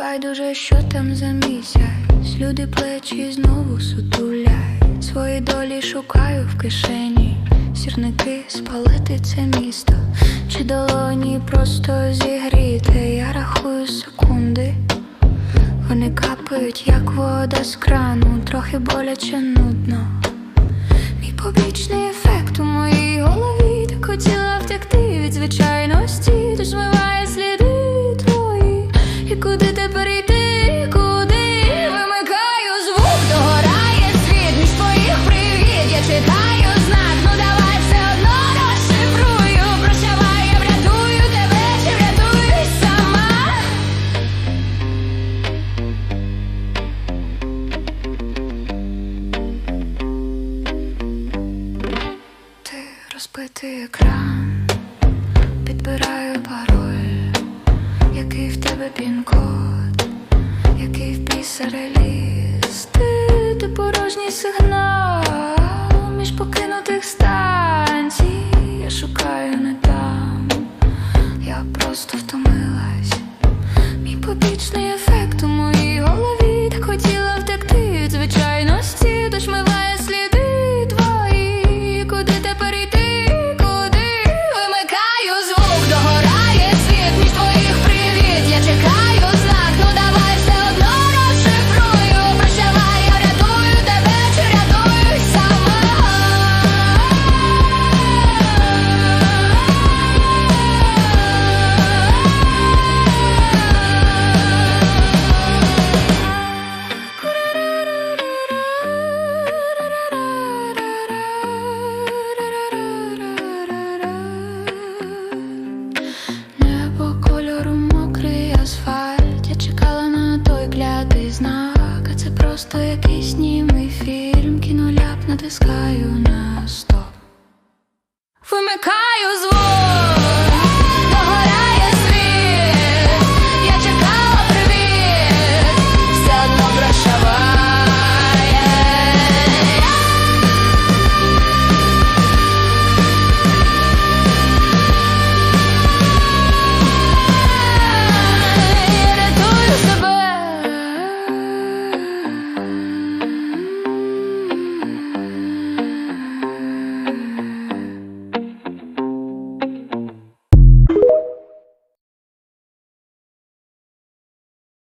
байдуже, що там за місяць. Люди плечі знову сутулять. Свої долі шукаю в кишені. Сірники спалити це місто. Чи долоні просто зігріти? Я рахую секунди. Вони капають, як вода з крану, трохи боляче нудно. Мій побічний ефект розбитий екран, підбираю пароль, який в тебе пін-код, який в бісери ліс Ти, ти порожній сигнал між покинутих станцій. Я шукаю не там, я просто втомилась. Мій побічний ефект просто якийсь німий фільм. Кіноляп натискаю на стоп.